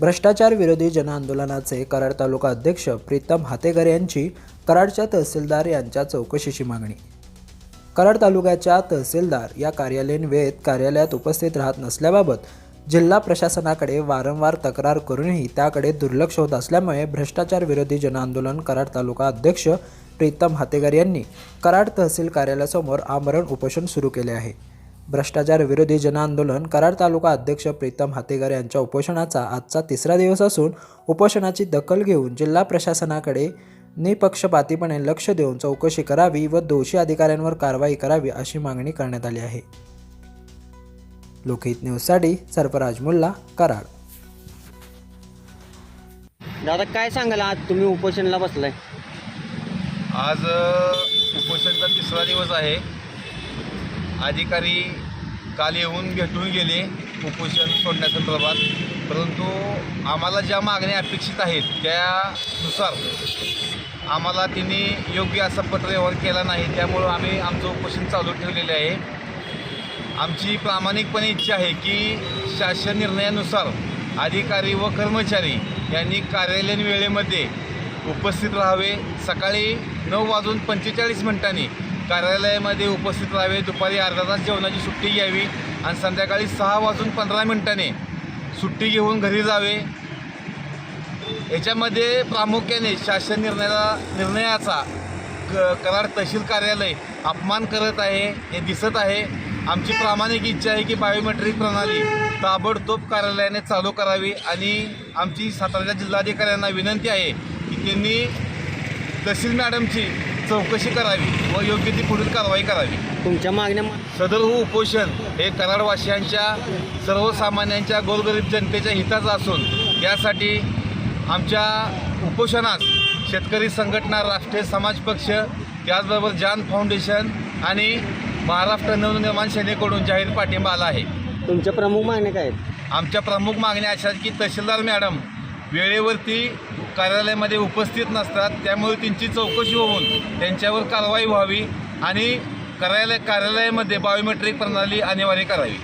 भ्रष्टाचार विरोधी जनआंदोलनाचे कराड तालुका अध्यक्ष प्रीतम हातेकर यांची कराडच्या तहसीलदार यांच्या चौकशीची मागणी. कराड तालुक्याच्या तहसीलदार या कार्यालयीन वेळेत कार्यालयात उपस्थित राहत नसल्याबाबत जिल्हा प्रशासनाकडे वारंवार तक्रार करूनही त्याकडे दुर्लक्ष होत असल्यामुळे भ्रष्टाचार विरोधी जनआंदोलन कराड तालुका अध्यक्ष प्रीतम हातेकर यांनी कराड तहसील कार्यालयासमोर आमरण उपोषण सुरू केले आहे. भ्रष्टाचार विरोधी जनआंदोलन कराड तालुका अध्यक्ष प्रीतम हातेकर यांच्या उपोषणाचा आजचा तिसरा दिवस असून उपोषणाची दखल घेऊन जिल्हा प्रशासनाकडे निपक्षपातीपणे लक्ष देऊन चौकशी करावी व दोषी अधिकाऱ्यांवर कारवाई करावी अशी मागणी करण्यात आली आहे. लोकहित न्यूजसाठी सरफराज मुल्ला कराड. दादा काय सांगाल? आज तुम्ही उपोषणला बसलाय. आज अ, उपोषणचा तिसरा दिवस आहे. अधिकारी काल येऊन भेटून गेले उपोषण सोडण्यासंदर्भात. परंतु आम्हाला ज्या मागण्या अपेक्षित आहेत त्यानुसार आम्हाला तिने योग्य असा पत्रव्यवहार केला नाही. त्यामुळं आम्ही आमचं उपोषण चालू ठेवलेले आहे. आमची प्रामाणिकपणे इच्छा आहे की शासन निर्णयानुसार अधिकारी व कर्मचारी यांनी कार्यालयीन वेळेमध्ये उपस्थित राहावे. सकाळी नऊ वाजून पंचेचाळीस मिनिटांनी कार्यालयामध्ये उपस्थित राहावे. दुपारी अर्धा तास जेवणाची सुट्टी घ्यावी आणि संध्याकाळी सहा वाजून पंधरा मिनिटाने सुट्टी घेऊन घरी जावे. याच्यामध्ये प्रामुख्याने शासन निर्णयाला निर्णयाचा क कराड तहसील कार्यालय अपमान करत आहे हे दिसत आहे. आमची प्रामाणिक इच्छा आहे की बायोमेट्रिक प्रणाली ताबडतोब कार्यालयाने चालू करावी आणि आमची सातारा जिल्हाधिकाऱ्यांना विनंती आहे की त्यांनी तहसील मॅडमची चौकशी करावी व योग्य ती पुढील कारवाई करावी. तुमच्या मागण्या सदर हो उपोषण हे कराडवासियांच्या सर्वसामान्यांच्या गोरगरीब जनतेच्या हिताचं असून यासाठी आमच्या उपोषणात शेतकरी संघटना राष्ट्रीय समाज पक्ष त्याचबरोबर जान फाउंडेशन आणि महाराष्ट्र नवनिर्माण सेनेकडून जाहीर पाठिंबा आला आहे. तुमच्या प्रमुख मागण्या काय आहेत? आमच्या प्रमुख मागण्या अशा की तहसीलदार मॅडम वेळेवरती कार्यालयामध्ये उपस्थित नसतात त्यामुळे त्यांची चौकशी होऊन त्यांच्यावर कारवाई व्हावी आणि कार्यालय कार्यालयामध्ये बायोमेट्रिक प्रणाली अनिवार्य करावी.